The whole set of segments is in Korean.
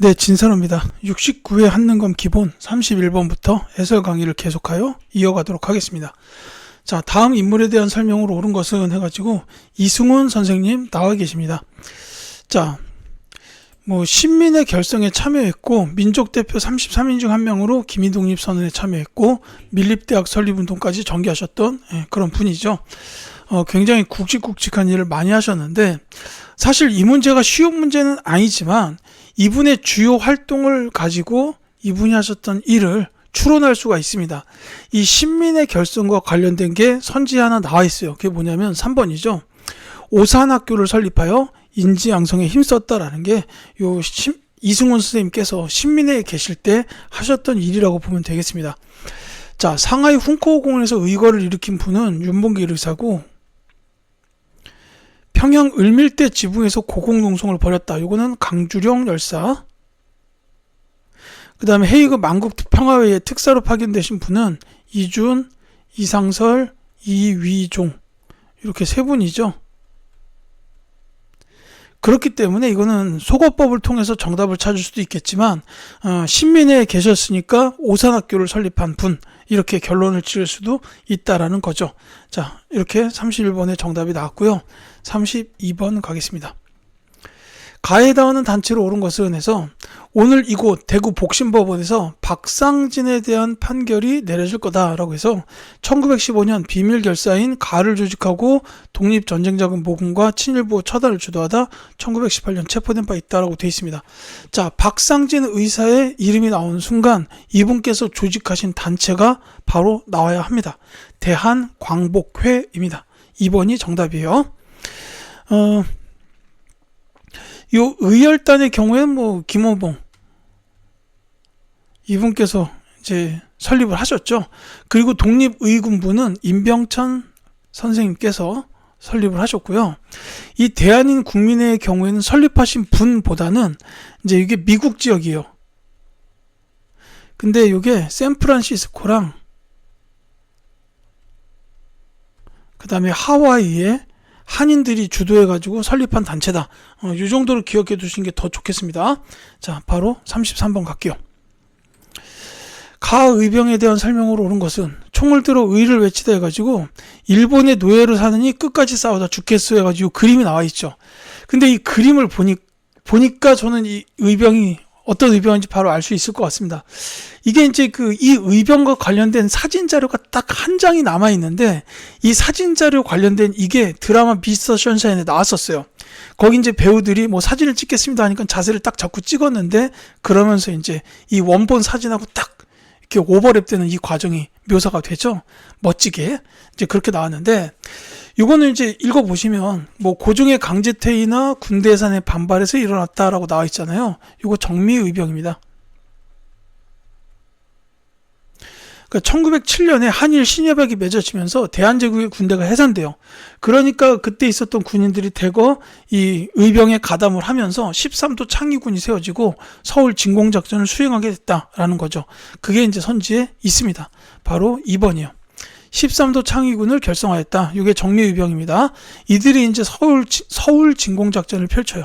네, 진선호입니다. 69회 한능검 기본 31번부터 해설 강의를 계속하여 이어가도록 하겠습니다. 자, 다음 인물에 대한 설명으로 옳은 것은 해가지고 이승훈 선생님 나와 계십니다. 자, 뭐 신민의 결성에 참여했고 민족 대표 33인 중 한 명으로 기민독립 선언에 참여했고 밀립대학 설립운동까지 전개하셨던 예, 그런 분이죠. 어, 굉장히 굵직굵직한 일을 많이 하셨는데 사실 이 문제가 쉬운 문제는 아니지만 이분의 주요 활동을 가지고 이분이 하셨던 일을 추론할 수가 있습니다. 이 신민의 결성과 관련된 게 선지에 하나 나와 있어요. 그게 뭐냐면 3번이죠. 오산학교를 설립하여 인지 양성에 힘썼다라는 게 요 이승훈 선생님께서 신민회에 계실 때 하셨던 일이라고 보면 되겠습니다. 자, 상하이 훈코공원에서 의거를 일으킨 분은 윤봉길 의사고 평양 을밀대 지붕에서 고공농성을 벌였다. 요거는 강주령 열사. 그 다음에 헤이그 만국 평화회의 특사로 파견되신 분은 이준, 이상설, 이위종 이렇게 세 분이죠. 그렇기 때문에 이거는 속어법을 통해서 정답을 찾을 수도 있겠지만 어, 신민회에 계셨으니까 오산학교를 설립한 분 이렇게 결론을 지을 수도 있다라는 거죠. 자 이렇게 31번의 정답이 나왔고요. 32번 가겠습니다. 가에 닿는 단체로 옳은 것은 해서 오늘 이곳 대구 복심법원에서 박상진에 대한 판결이 내려질 거다라고 해서 1915년 비밀 결사인 가를 조직하고 독립 전쟁자금 모금과 친일부 처단을 주도하다 1918년 체포된 바 있다라고 되어 있습니다. 자, 박상진 의사의 이름이 나오는 순간 이분께서 조직하신 단체가 바로 나와야 합니다. 대한 광복회입니다. 2번이 정답이에요. 어, 요 의열단의 경우에는 뭐 김호봉 이분께서 이제 설립을 하셨죠. 그리고 독립의군부는 임병천 선생님께서 설립을 하셨고요. 이 대한인 국민의 경우에는 설립하신 분보다는 이제 이게 미국 지역이에요. 근데 이게 샌프란시스코랑 그 다음에 하와이에 한인들이 주도해가지고 설립한 단체다. 어, 이 정도로 기억해 두시는 게 더 좋겠습니다. 자, 바로 33번 갈게요. 가의병에 대한 설명으로 오는 것은 총을 들어 의를 외치다 해가지고 일본의 노예로 사느니 끝까지 싸우다 죽겠어 해가지고 그림이 나와 있죠. 근데 이 그림을 보니, 보니까 저는 이 의병이 어떤 의병인지 바로 알 수 있을 것 같습니다. 이게 이제 그 이 의병과 관련된 사진 자료가 딱 한 장이 남아 있는데 이 사진 자료 관련된 이게 드라마 미스터 션샤인에 나왔었어요. 거기 이제 배우들이 뭐 사진을 찍겠습니다 하니까 자세를 딱 잡고 찍었는데 그러면서 이제 이 원본 사진하고 딱 이렇게 오버랩되는 이 과정이 묘사가 되죠. 멋지게 이제 그렇게 나왔는데 이거는 이제 읽어보시면 뭐 고종의 강제퇴위나 군대 예산의 반발에서 일어났다라고 나와 있잖아요. 이거 정미의병입니다. 그러니까 1907년에 한일 신협약이 맺어지면서 대한제국의 군대가 해산돼요. 그러니까 그때 있었던 군인들이 대거 이 의병에 가담을 하면서 13도 창의군이 세워지고 서울 진공작전을 수행하게 됐다라는 거죠. 그게 이제 선지에 있습니다. 바로 2번이요. 13도 창의군을 결성하였다. 이게 정미의병입니다. 이들이 이제 서울 서울 진공 작전을 펼쳐요.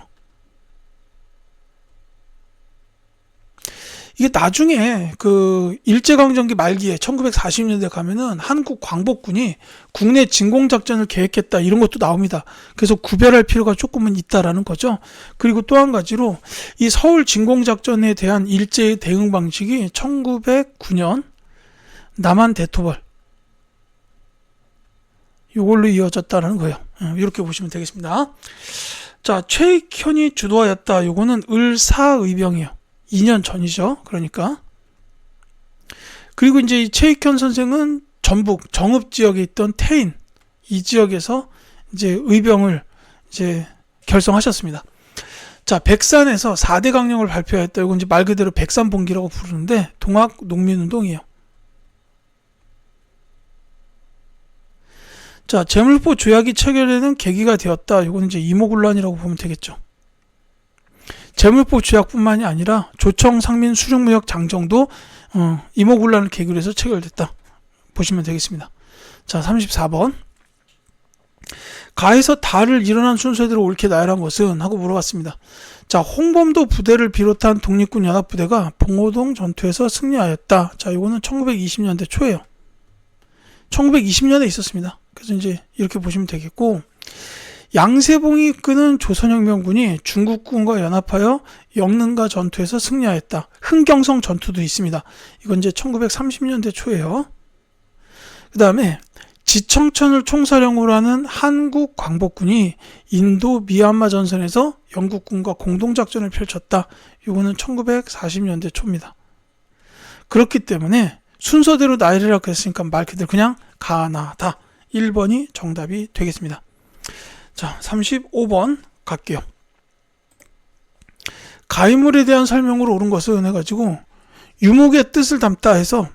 이게 나중에 그 일제강점기 말기에 1940년대 가면은 한국 광복군이 국내 진공 작전을 계획했다 이런 것도 나옵니다. 그래서 구별할 필요가 조금은 있다라는 거죠. 그리고 또 한 가지로 이 서울 진공 작전에 대한 일제의 대응 방식이 1909년 남한 대토벌 이걸로 이어졌다는 거예요. 어, 이렇게 보시면 되겠습니다. 자, 최익현이 주도하였다. 요거는 을사의병이에요. 2년 전이죠. 그러니까. 그리고 이제 이 최익현 선생은 전북 정읍 지역에 있던 태인 이 지역에서 이제 의병을 이제 결성하셨습니다. 자, 백산에서 4대 강령을 발표했다. 이건 이제 말 그대로 백산봉기라고 부르는데 동학 농민운동이에요. 자, 재물포 조약이 체결되는 계기가 되었다. 이거는 이제 이모군란이라고 보면 되겠죠. 재물포 조약뿐만이 아니라 조청 상민 수륙무역 장정도 어, 이모군란을 계기로 해서 체결됐다. 보시면 되겠습니다. 자, 34번. 가에서 달을 일어난 순서대로 옳게 나열한 것은 하고 물어봤습니다. 자, 홍범도 부대를 비롯한 독립군 연합 부대가 봉오동 전투에서 승리하였다. 자, 이거는 1920년대 초예요. 1920년에 있었습니다. 그래서 이제 이렇게 보시면 되겠고 양세봉이 이끄는 조선혁명군이 중국군과 연합하여 영능가 전투에서 승리하였다. 흥경성 전투도 있습니다. 이건 이제 1930년대 초예요. 그 다음에 지청천을 총사령으로 하는 한국 광복군이 인도 미얀마 전선에서 영국군과 공동작전을 펼쳤다. 이거는 1940년대 초입니다. 그렇기 때문에 순서대로 나열이라고 했으니까 말 그대로 그냥 가나다. 1번이 정답이 되겠습니다. 자, 35번 갈게요. 가위물에 대한 설명으로 옳은 것은 해가지고 유목의 뜻을 담다 해서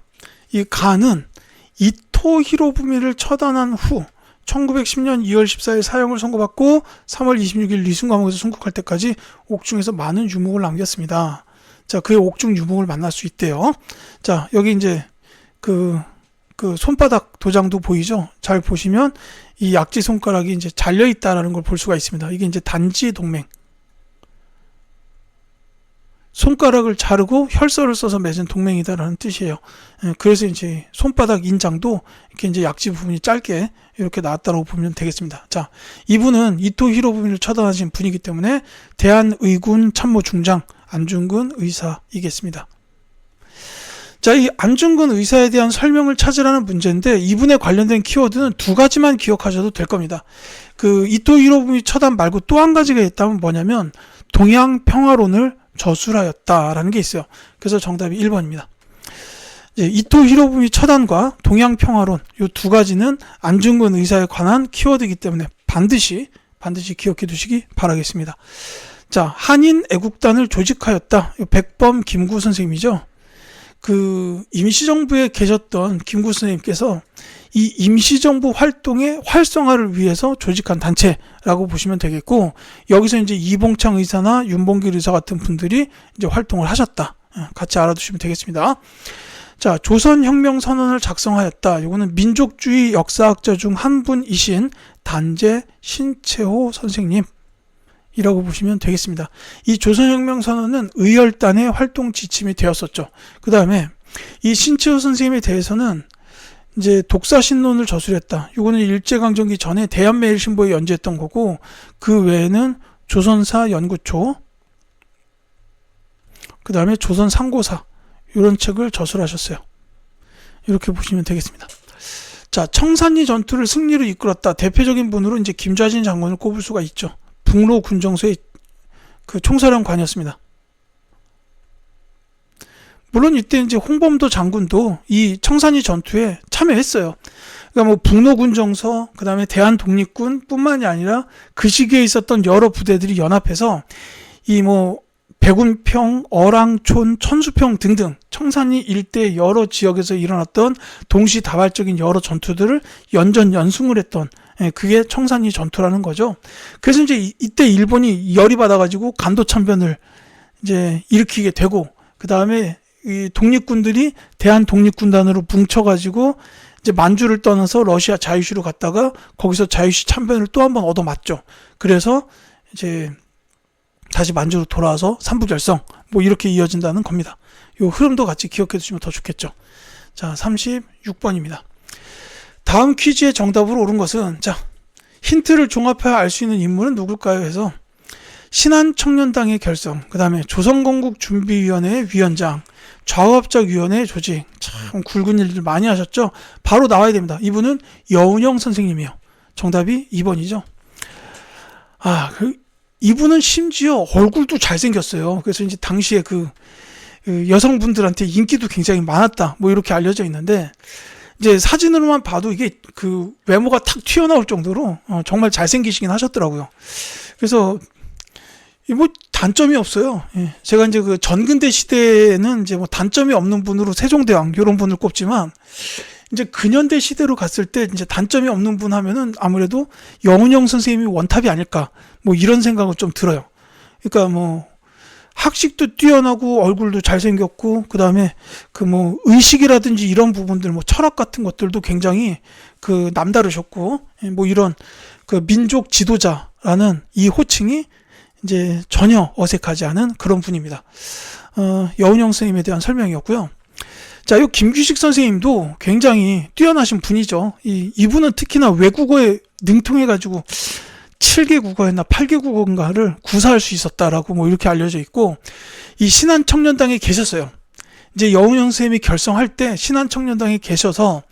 이 가는 이토 히로부미를 처단한 후 1910년 2월 14일 사형을 선고받고 3월 26일 리순 감옥에서 순국할 때까지 옥중에서 많은 유목을 남겼습니다. 자, 그의 옥중 유목을 만날 수 있대요. 자, 여기 이제 그, 그 손바닥 도장도 보이죠? 잘 보시면 이 약지 손가락이 이제 잘려 있다라는 걸 볼 수가 있습니다. 이게 이제 단지 동맹. 손가락을 자르고 혈서를 써서 맺은 동맹이다라는 뜻이에요. 예, 그래서 이제 손바닥 인장도 이렇게 이제 약지 부분이 짧게 이렇게 나왔다고 보면 되겠습니다. 자, 이분은 이토 히로부미를 처단하신 분이기 때문에 대한의군 참모 중장 안중근 의사이겠습니다. 자, 이 안중근 의사에 대한 설명을 찾으라는 문제인데 이분에 관련된 키워드는 두 가지만 기억하셔도 될 겁니다. 그 이토 히로부미 처단 말고 또 한 가지가 있다면 뭐냐면 동양 평화론을 저술하였다라는 게 있어요. 그래서 정답이 1번입니다. 이토 히로부미 처단과 동양 평화론 이 두 가지는 안중근 의사에 관한 키워드이기 때문에 반드시 반드시 기억해 두시기 바라겠습니다. 자, 한인 애국단을 조직하였다. 백범 김구 선생님이죠. 그 임시정부에 계셨던 김구 선생님께서 이 임시정부 활동의 활성화를 위해서 조직한 단체라고 보시면 되겠고 여기서 이제 이봉창 의사나 윤봉길 의사 같은 분들이 이제 활동을 하셨다. 예, 같이 알아두시면 되겠습니다. 자, 조선혁명 선언을 작성하였다. 이거는 민족주의 역사학자 중 한 분이신 단재 신채호 선생님. 이라고 보시면 되겠습니다. 이 조선혁명 선언은 의열단의 활동 지침이 되었었죠. 그 다음에 이 신채호 선생님에 대해서는 이제 독사신론을 저술했다. 이거는 일제강점기 전에 대한매일신보에 연재했던 거고 그 외에는 조선사 연구초 그 다음에 조선상고사 이런 책을 저술하셨어요. 이렇게 보시면 되겠습니다. 자, 청산리 전투를 승리로 이끌었다. 대표적인 분으로 이제 김좌진 장군을 꼽을 수가 있죠. 북로 군정소의 그 총사령관이었습니다. 물론 이때 이제 홍범도 장군도 이 청산리 전투에 참여했어요. 그러니까 뭐 북로 군 정서, 그 다음에 대한 독립군 뿐만이 아니라 그 시기에 있었던 여러 부대들이 연합해서 이 뭐 백운평, 어랑촌, 천수평 등등 청산리 일대 여러 지역에서 일어났던 동시다발적인 여러 전투들을 연전 연승을 했던 예, 그게 청산리 전투라는 거죠. 그래서 이제 이- 이때 일본이 열이 받아가지고 간도 참변을 이제 일으키게 되고 그 다음에 이 독립군들이 대한 독립군단으로 뭉쳐가지고 이제 만주를 떠나서 러시아 자유시로 갔다가 거기서 자유시 참변을 또 한 번 얻어맞죠. 그래서 이제 다시 만주로 돌아와서 삼부결성 뭐 이렇게 이어진다는 겁니다. 요 흐름도 같이 기억해 두시면 더 좋겠죠. 자, 36번입니다. 다음 퀴즈의 정답으로 옳은 것은 자 힌트를 종합해야 알 수 있는 인물은 누굴까요? 해서 신한청년당의 결성, 그 다음에 조선건국준비위원회의 위원장, 좌우합작위원회 조직, 참 굵은 일들 많이 하셨죠? 바로 나와야 됩니다. 이분은 여운영 선생님이에요. 정답이 2번이죠. 아, 그, 이분은 심지어 얼굴도 잘생겼어요. 그래서 이제 당시에 그, 그 여성분들한테 인기도 굉장히 많았다. 뭐 이렇게 알려져 있는데, 이제 사진으로만 봐도 이게 그 외모가 탁 튀어나올 정도로 어, 정말 잘생기시긴 하셨더라고요. 그래서 이뭐 단점이 없어요. 예. 제가 이제 그 전근대 시대에는 이제 뭐 단점이 없는 분으로 세종대왕 이런 분을 꼽지만 이제 근현대 시대로 갔을 때 이제 단점이 없는 분 하면은 아무래도 영은영 선생님이 원탑이 아닐까 뭐 이런 생각은 좀 들어요. 그러니까 뭐 학식도 뛰어나고 얼굴도 잘생겼고 그다음에 그 뭐 의식이라든지 이런 부분들 뭐 철학 같은 것들도 굉장히 그 남다르셨고 예, 뭐 이런 그 민족 지도자라는 이 호칭이 이제 전혀 어색하지 않은 그런 분입니다. 어, 여운형 선생님에 대한 설명이었고요. 자, 이 김규식 선생님도 굉장히 뛰어나신 분이죠. 이, 이분은 특히나 외국어에 능통해가지고 7개 국어였나 8개 국어인가를 구사할 수 있었다라고 뭐 이렇게 알려져 있고, 이 신한 청년당에 계셨어요. 이제 여운형 선생님이 결성할 때 신한 청년당에 계셔서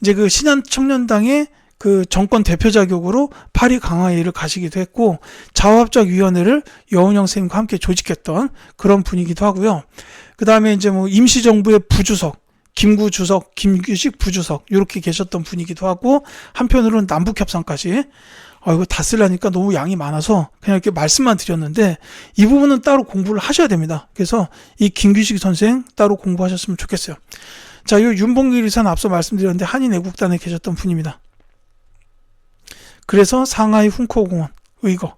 이제 그 신한 청년당의 그 정권 대표 자격으로 파리 강화회의를 가시기도 했고 자화합작 위원회를 여운형 선생님과 함께 조직했던 그런 분이기도 하고요. 그 다음에 이제 뭐 임시 정부의 부주석, 김구 주석, 김규식 부주석 이렇게 계셨던 분이기도 하고 한편으로는 남북 협상까지 아 이거 다 쓰려니까 너무 양이 많아서 그냥 이렇게 말씀만 드렸는데 이 부분은 따로 공부를 하셔야 됩니다. 그래서 이 김규식 선생 따로 공부하셨으면 좋겠어요. 자, 이 윤봉길 의사는 앞서 말씀드렸는데 한인 애국단에 계셨던 분입니다. 그래서 상하이 훈코공원 의거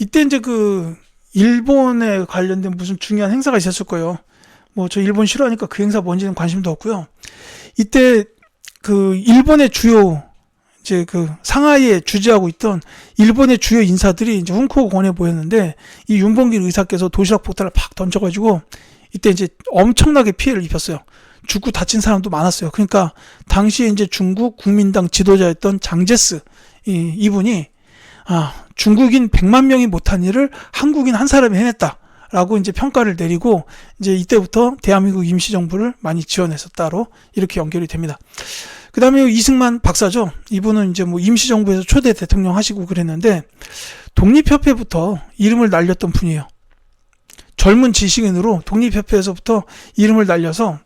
이때 이제 그 일본에 관련된 무슨 중요한 행사가 있었을 거예요. 뭐 저 일본 싫어하니까 그 행사 뭔지는 관심도 없고요. 이때 그 일본의 주요 이제 그 상하이에 주재하고 있던 일본의 주요 인사들이 이제 훈코 공원에 모였는데 이 윤봉길 의사께서 도시락 폭탄을 팍 던져가지고 이때 이제 엄청나게 피해를 입혔어요. 죽고 다친 사람도 많았어요. 그러니까 당시에 이제 중국 국민당 지도자였던 장제스 이, 이분이 아 중국인 100만 명이 못한 일을 한국인 한 사람이 해냈다. 라고 이제 평가를 내리고 이제 이때부터 대한민국 임시정부를 많이 지원했었다로 이렇게 연결이 됩니다. 그 다음에 이승만 박사죠. 이분은 이제 뭐 임시정부에서 초대 대통령 하시고 그랬는데 독립협회부터 이름을 날렸던 분이에요. 젊은 지식인으로 독립협회에서부터 이름을 날려서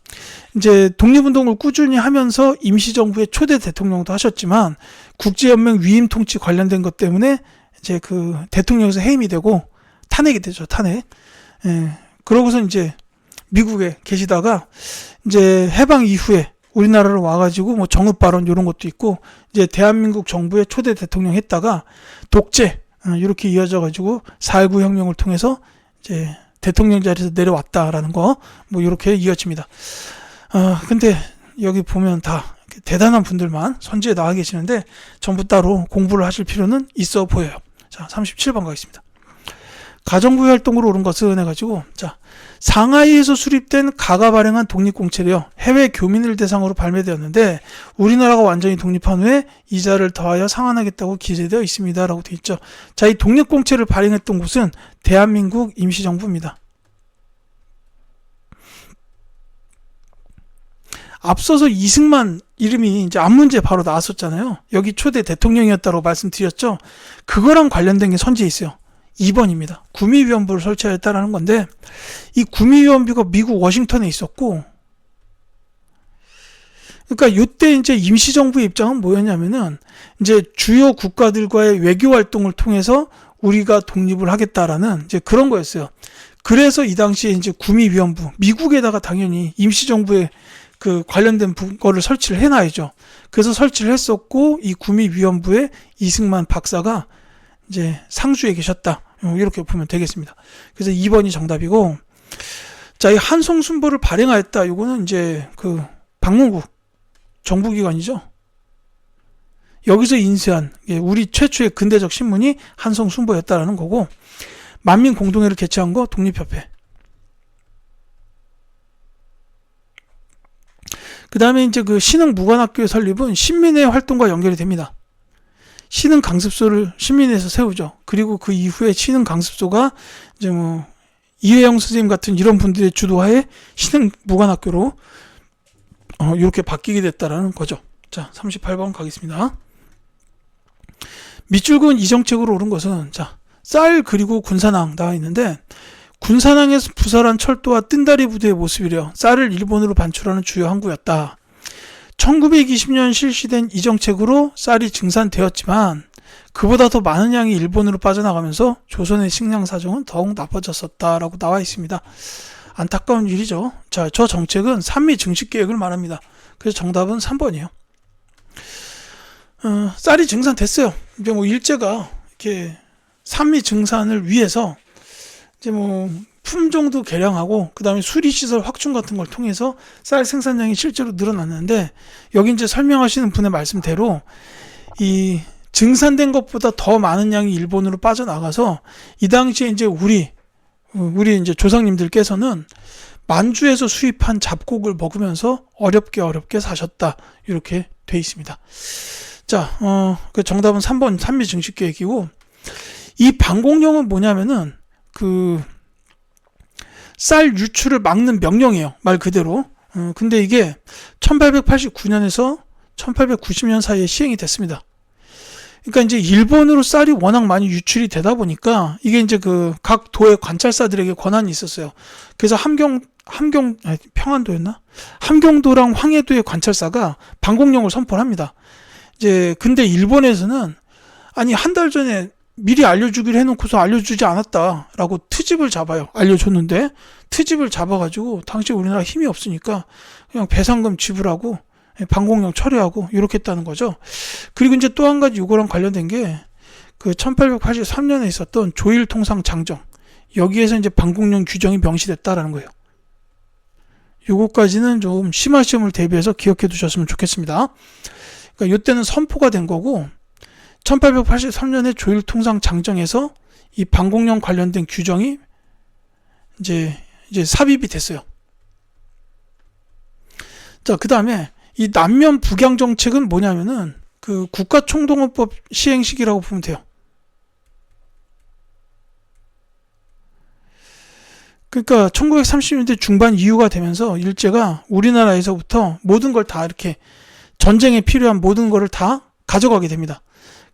이제 독립운동을 꾸준히 하면서 임시정부의 초대 대통령도 하셨지만 국제연맹 위임 통치 관련된 것 때문에 이제 그 대통령에서 해임이 되고 탄핵이 되죠. 탄핵. 예. 그러고서 이제 미국에 계시다가 이제 해방 이후에 우리나라로 와가지고 뭐 정읍 발언 이런 것도 있고 이제 대한민국 정부의 초대 대통령 했다가 독재 어, 이렇게 이어져 가지고 4.19 혁명을 통해서 이제 대통령 자리에서 내려왔다라는 거 뭐 이렇게 이어집니다. 아 근데 여기 보면 다 대단한 분들만 선지에 나와 계시는데 전부 따로 공부를 하실 필요는 있어 보여요. 자 37번 가겠습니다. 가정부의 활동으로 오른 것은 해가지고 자 상하이에서 수립된 가가 발행한 독립공채래요. 해외 교민을 대상으로 발매되었는데 우리나라가 완전히 독립한 후에 이자를 더하여 상환하겠다고 기재되어 있습니다라고 되어 있죠. 자 이 독립공채를 발행했던 곳은 대한민국 임시정부입니다. 앞서서 이승만 이름이 이제 앞문제 바로 나왔었잖아요. 여기 초대 대통령이었다고 말씀드렸죠. 그거랑 관련된 게 선지에 있어요. 2번입니다. 구미위원부를 설치하였다라는 건데 이 구미위원부가 미국 워싱턴에 있었고 그러니까 이때 이제 임시정부의 입장은 뭐였냐면은 이제 주요 국가들과의 외교 활동을 통해서 우리가 독립을 하겠다라는 이제 그런 거였어요. 그래서 이 당시에 이제 구미위원부 미국에다가 당연히 임시정부의 그 관련된 거를 설치를 해놔야죠. 그래서 설치를 했었고 이 구미위원부에 이승만 박사가 이제 상주에 계셨다. 어, 이렇게 보면 되겠습니다. 그래서 2번이 정답이고, 자, 이 한송 순보를 발행하였다. 이거는 이제 그 방문국 정부기관이죠. 여기서 인쇄한 예, 우리 최초의 근대적 신문이 한송 순보였다라는 거고, 만민 공동회를 개최한 거 독립협회. 그 다음에 이제 그 신흥 무관학교의 설립은 신민의 활동과 연결이 됩니다. 신흥 강습소를 신민에서 세우죠. 그리고 그 이후에 신흥 강습소가 이제 뭐 이회영 선생님 같은 이런 분들의 주도하에 신흥 무관학교로 어, 이렇게 바뀌게 됐다라는 거죠. 자, 38번 가겠습니다. 밑줄근 이정책으로 오른 것은 자, 쌀 그리고 군산항 나와 있는데 군산항에서 부설한 철도와 뜬다리 부대의 모습이려 쌀을 일본으로 반출하는 주요 항구였다. 1920년 실시된 이 정책으로 쌀이 증산되었지만 그보다 더 많은 양이 일본으로 빠져나가면서 조선의 식량 사정은 더욱 나빠졌었다라고 나와 있습니다. 안타까운 일이죠. 자, 저 정책은 산미 증식 계획을 말합니다. 그래서 정답은 3번이에요. 어, 쌀이 증산됐어요. 이제 뭐 일제가 이렇게 산미 증산을 위해서 이제 뭐 품종도 개량하고 그다음에 수리 시설 확충 같은 걸 통해서 쌀 생산량이 실제로 늘어났는데 여기 이제 설명하시는 분의 말씀대로 이 증산된 것보다 더 많은 양이 일본으로 빠져나가서 이 당시에 이제 우리 우리 이제 조상님들께서는 만주에서 수입한 잡곡을 먹으면서 어렵게 어렵게 사셨다 이렇게 돼 있습니다. 자, 어, 그 정답은 3번 산미 증식 계획이고 이 방공령은 뭐냐면은 그 쌀 유출을 막는 명령이에요. 말 그대로. 어, 근데 이게 1889년에서 1890년 사이에 시행이 됐습니다. 그러니까 이제 일본으로 쌀이 워낙 많이 유출이 되다 보니까 이게 이제 그 각 도의 관찰사들에게 권한이 있었어요. 그래서 함경 함경 아니, 평안도였나? 함경도랑 황해도의 관찰사가 방공령을 선포를 합니다. 이제 근데 일본에서는 아니 한 달 전에 미리 알려주기로 해놓고서 알려주지 않았다라고 트집을 잡아요. 알려줬는데 트집을 잡아가지고 당시 우리나라 힘이 없으니까 그냥 배상금 지불하고 방공령 처리하고 이렇게 했다는 거죠. 그리고 이제 또 한 가지 이거랑 관련된 게 그 1883년에 있었던 조일 통상 장정 여기에서 이제 방공령 규정이 명시됐다라는 거예요. 요거까지는 좀 심화 시험을 대비해서 기억해 두셨으면 좋겠습니다. 그러니까 이때는 선포가 된 거고 1883년에 조일 통상 장정에서 이 방공령 관련된 규정이 이제 이제 삽입이 됐어요. 자, 그다음에 이 남면 북양 정책은 뭐냐면은 그 국가 총동원법 시행식이라고 보면 돼요. 그러니까 1930년대 중반 이후가 되면서 일제가 우리나라에서부터 모든 걸 다 이렇게 전쟁에 필요한 모든 거를 다 가져가게 됩니다.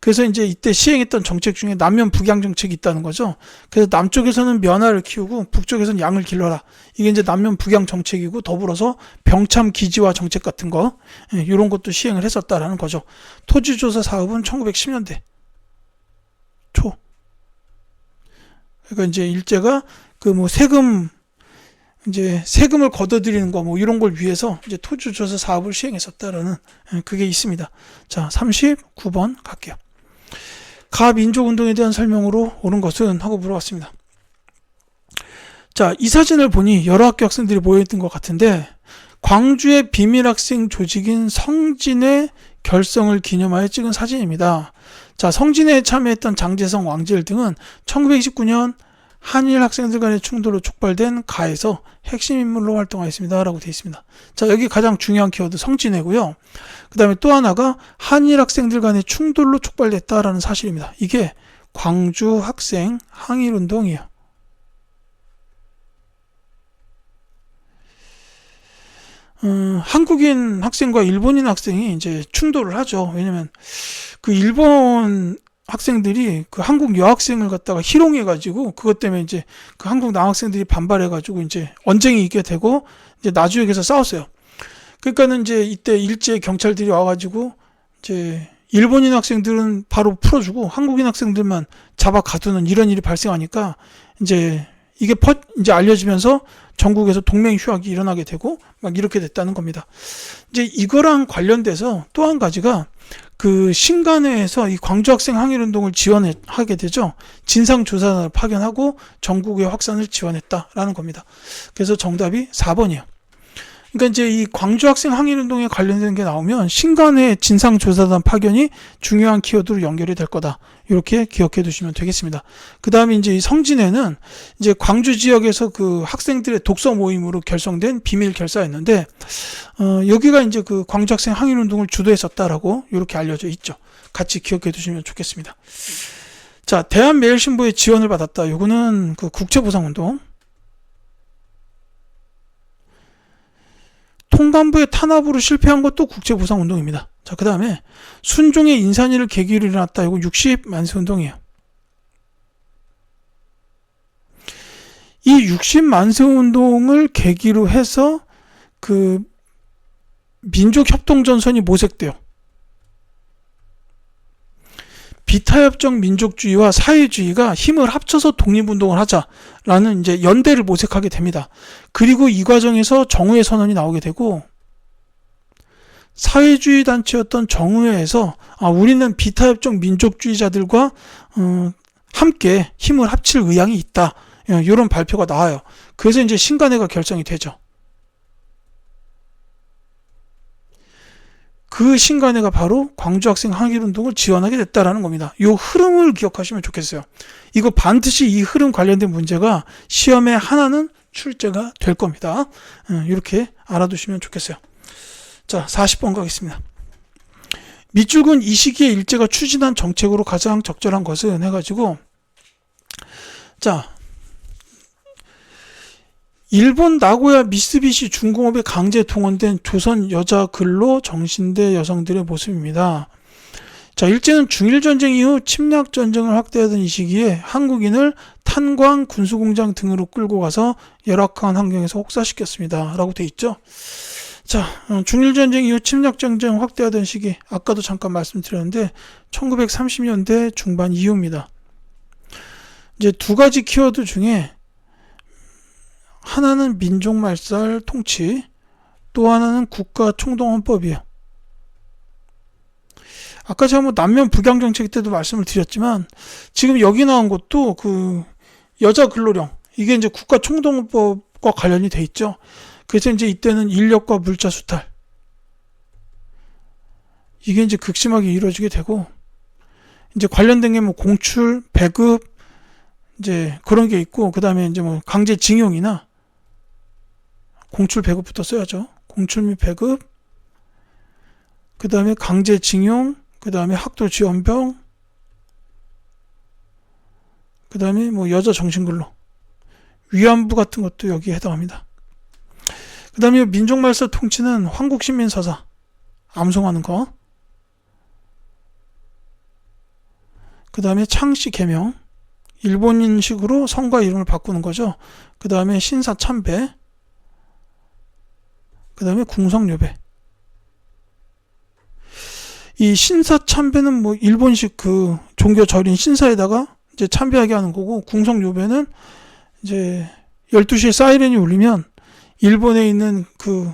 그래서 이제 이때 시행했던 정책 중에 남면 북양 정책이 있다는 거죠. 그래서 남쪽에서는 면화를 키우고 북쪽에서는 양을 길러라. 이게 이제 남면 북양 정책이고 더불어서 병참 기지화 정책 같은 거 예, 이런 것도 시행을 했었다라는 거죠. 토지 조사 사업은 1910년대 초. 그러니까 이제 일제가 그 뭐 세금 이제 세금을 걷어들이는 거 뭐 이런 걸 위해서 이제 토지 조사 사업을 시행했었다라는 예, 그게 있습니다. 자, 39번 갈게요. 가민족운동에 대한 설명으로 옳은 것은 하고 물어봤습니다. 자, 이 사진을 보니 여러 학교 학생들이 모여있던 것 같은데 광주의 비밀학생 조직인 성진의 결성을 기념하여 찍은 사진입니다. 자, 성진회에 참여했던 장재성, 왕지일 등은 1929년 한일 학생들 간의 충돌로 촉발된 가에서 핵심 인물로 활동하였습니다. 라고 되어 있습니다. 자, 여기 가장 중요한 키워드 성진회고요. 그 다음에 또 하나가 한일 학생들 간의 충돌로 촉발됐다라는 사실입니다. 이게 광주 학생 항일 운동이에요. 음, 한국인 학생과 일본인 학생이 이제 충돌을 하죠. 왜냐면 그 일본 학생들이 그 한국 여학생을 갖다가 희롱해가지고 그것 때문에 이제 그 한국 남학생들이 반발해가지고 이제 언쟁이 있게 되고 이제 나주역에서 싸웠어요. 그러니까는 이제 이때 일제 경찰들이 와가지고 이제 일본인 학생들은 바로 풀어주고 한국인 학생들만 잡아 가두는 이런 일이 발생하니까 이제 이게 퍼 이제 알려지면서 전국에서 동맹 휴학이 일어나게 되고 막 이렇게 됐다는 겁니다. 이제 이거랑 관련돼서 또 한 가지가 그 신간회에서 이 광주 학생 항일 운동을 지원하게 되죠. 진상 조사단을 파견하고 전국의 확산을 지원했다라는 겁니다. 그래서 정답이 4번이에요. 그러니까 이제 이 광주 학생 항일 운동에 관련된 게 나오면 신간의 진상 조사단 파견이 중요한 키워드로 연결이 될 거다. 이렇게 기억해 두시면 되겠습니다. 그 다음에 이제 이 성진회는 이제 광주 지역에서 그 학생들의 독서 모임으로 결성된 비밀 결사였는데, 어, 여기가 이제 그 광주 학생 항일 운동을 주도했었다라고 이렇게 알려져 있죠. 같이 기억해 두시면 좋겠습니다. 자, 대한매일신보에 지원을 받았다. 요거는 그 국제보상운동. 통감부의 탄압으로 실패한 것도 국제보상운동입니다. 자, 그 다음에 순종의 인산이를 계기로 일어났다. 이거 60만세 운동이에요. 이 60만세 운동을 계기로 해서 그 민족협동전선이 모색돼요. 비타협정 민족주의와 사회주의가 힘을 합쳐서 독립운동을 하자라는 이제 연대를 모색하게 됩니다. 그리고 이 과정에서 정의회 선언이 나오게 되고 사회주의 단체였던 정의회에서 아, 우리는 비타협정 민족주의자들과 어, 함께 힘을 합칠 의향이 있다 이런 발표가 나와요. 그래서 이제 신간회가 결정이 되죠. 그 신간회가 바로 광주 학생 항일 운동을 지원하게 됐다라는 겁니다. 이 흐름을 기억하시면 좋겠어요. 이거 반드시 이 흐름 관련된 문제가 시험에 하나는 출제가 될 겁니다. 어, 이렇게 알아두시면 좋겠어요. 자, 40번 가겠습니다. 밑줄근 이 시기에 일제가 추진한 정책으로 가장 적절한 것은 해가지고 자 일본 나고야 미쓰비시 중공업에 강제 동원된 조선 여자 근로 정신대 여성들의 모습입니다. 자, 일제는 중일 전쟁 이후 침략 전쟁을 확대하던 이 시기에 한국인을 탄광 군수공장 등으로 끌고 가서 열악한 환경에서 혹사시켰습니다. 라고 돼 있죠. 자, 어, 중일 전쟁 이후 침략 전쟁 확대하던 시기 아까도 잠깐 말씀드렸는데 1930년대 중반 이후입니다. 이제 두 가지 키워드 중에 하나는 민족 말살 통치, 또 하나는 국가 총동원법이에요. 아까 제가 뭐 남면 북양 정책 때도 말씀을 드렸지만 지금 여기 나온 것도 그 여자 근로령 이게 이제 국가 총동원법과 관련이 돼 있죠. 그래서 이제 이때는 인력과 물자 수탈 이게 이제 극심하게 이루어지게 되고 이제 관련된 게 뭐 공출, 배급 이제 그런 게 있고 그다음에 이제 뭐 강제 징용이나 공출 배급부터 써야죠. 공출 및 배급 그 다음에 강제 징용 그 다음에 학도 지원병 그 다음에 뭐 여자 정신근로 위안부 같은 것도 여기에 해당합니다. 그 다음에 민족말살 통치는 황국신민서사 암송하는 거 그 다음에 창씨 개명 일본인식으로 성과 이름을 바꾸는 거죠. 그 다음에 신사 참배, 그 다음에 궁성요배. 이 신사 참배는 뭐 일본식 그 종교 절인 신사에다가 이제 참배하게 하는 거고 궁성요배는 이제 12시에 사이렌이 울리면 일본에 있는 그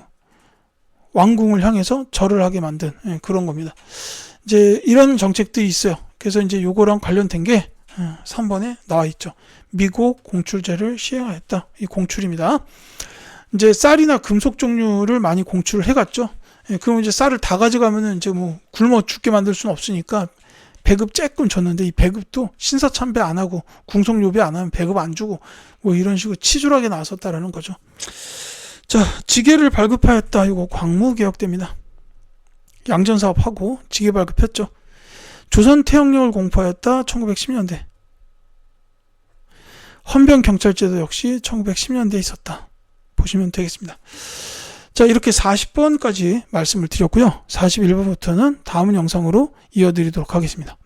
왕궁을 향해서 절을 하게 만든 예, 그런 겁니다. 이제 이런 정책들이 있어요. 그래서 이제 요거랑 관련된 게 3번에 나와 있죠. 미국 공출제를 시행하였다. 이 공출입니다. 이제 쌀이나 금속 종류를 많이 공출을 해갔죠. 예, 그럼 이제 쌀을 다 가져가면은 이제 뭐 굶어 죽게 만들 수는 없으니까 배급 쬐끔 줬는데 이 배급도 신사참배 안 하고 궁성요배 안 하면 배급 안 주고 뭐 이런 식으로 치졸하게 나섰다라는 거죠. 자, 지게를 발급하였다. 이거 광무 개혁됩니다. 양전 사업하고 지게 발급했죠. 조선 태형령을 공포하였다. 1910년대. 헌병 경찰제도 역시 1910년대에 있었다. 보시면 되겠습니다. 자, 이렇게 40번까지 말씀을 드렸고요. 41번부터는 다음 영상으로 이어드리도록 하겠습니다.